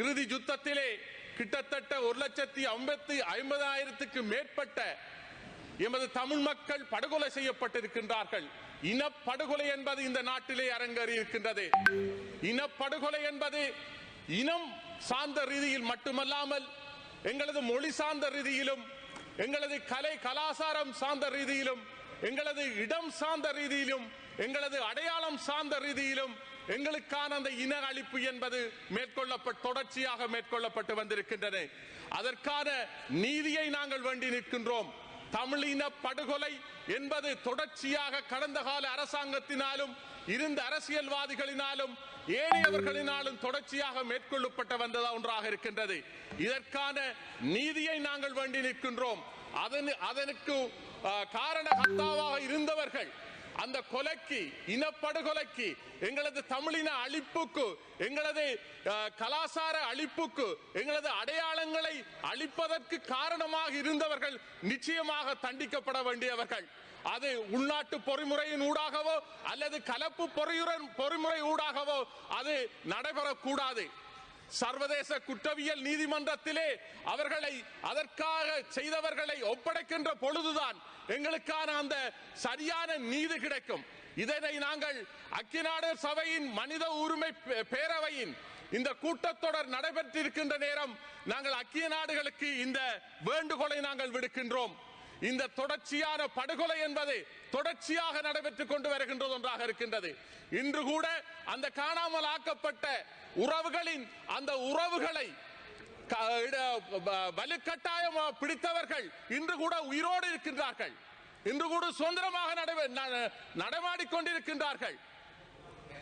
இறுதி யுத்தத்திலே கிட்டத்தட்ட ஒரு லட்சத்தி ஐம்பத்தி ஐம்பதாயிரத்துக்கு மேற்பட்ட எமது தமிழ் மக்கள் படுகொலை செய்யப்பட்டிருக்கின்றார்கள். இனப்படுகொலை என்பது இந்த நாட்டிலே அரங்கேறி இருக்கின்றது. இனப்படுகொலை என்பது இனம் சார்ந்த ரீதியில் மட்டுமல்லாமல் எங்களது மொழி சார்ந்த ரீதியிலும் எங்களது கலை கலாசாரம் சார்ந்த ரீதியிலும் எங்களது இடம் சார்ந்த ரீதியிலும் எங்களது அடையாளம் சார்ந்த ரீதியிலும் எங்களுக்கான அந்த இன அழிப்பு என்பது மேற்கொள்ளப்பட்ட தொடர்ச்சியாக மேற்கொள்ளப்பட்டு வந்திருக்கின்றன. அதற்கான நீதியை நாங்கள் வேண்டி நிற்கின்றோம். தமிழின படுகொலை என்பது தொடர்ச்சியாக கடந்த கால அரசாங்கத்தினாலும் இருந்த அரசியல்வாதிகளினாலும் ஏனையவர்களினாலும் தொடர்ச்சியாக மேற்கொள்ளப்பட்ட வந்ததா ஒன்றாக இருக்கின்றது. இதற்கான நீதியை நாங்கள் வேண்டி நிற்கின்றோம். அதன் அதனுக்கு காரண கர்த்தாவாக இருந்தவர்கள் அந்த கொலைக்கு இனப்படுகொலைக்கு எங்களது தமிழின அழிப்புக்கு எங்களது அஹ், கலாசார அழிப்புக்கு எங்களது அடையாளங்களை அழிப்பதற்கு காரணமாக இருந்தவர்கள் நிச்சயமாக தண்டிக்கப்பட வேண்டியவர்கள். அது உள்நாட்டு பொறிமுறையின் ஊடாகவோ அல்லது கலப்பு பொறியுடன் பொறிமுறை ஊடாகவோ அது நடைபெறக்கூடாது. சர்வதேச குற்றவியல் நீதிமன்றத்திலே அவர்களை அதற்காக செய்தவர்களை ஒப்படைக்கின்ற பொழுதுதான் எங்களுக்கான அந்த சரியான நீதி கிடைக்கும். இதனை நாங்கள் அக்கிநாடு சபையின் மனித உரிமை பேரவையின் இந்த கூட்டத்தொடர் நடைபெற்றிருக்கின்ற நேரம் நாங்கள் அக்கிய நாடுகளுக்கு இந்த வேண்டுகோளை நாங்கள் விடுக்கின்றோம். இந்த தொடர்ச்சியான படுகொலை என்பது தொடர்ச்சியாக நடைபெற்றுக் கொண்டு வருகின்றது ஒன்றாக இருக்கின்றது. இன்று கூட அந்த காணாமல் ஆக்கப்பட்ட உறவுகளின் அந்த உறவுகளை க- இட- வலுக்கட்டாயம் பிடித்தவர்கள் இன்று கூட உயிரோடு இருக்கின்றார்கள். இன்று கூட சுதந்திரமாக ந- நடமாடிக்கொண்டிருக்கின்றார்கள்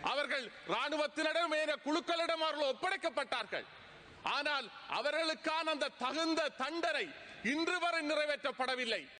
அவர்கள் ராணுவத்தினிடம் ஏன குழுக்களிடம் அவர்கள் ஒப்படைக்கப்பட்டார்கள். ஆனால் அவர்களுக்கான அந்த தகுந்த தண்டனை இன்று வரை நிறைவேற்றப்படவில்லை.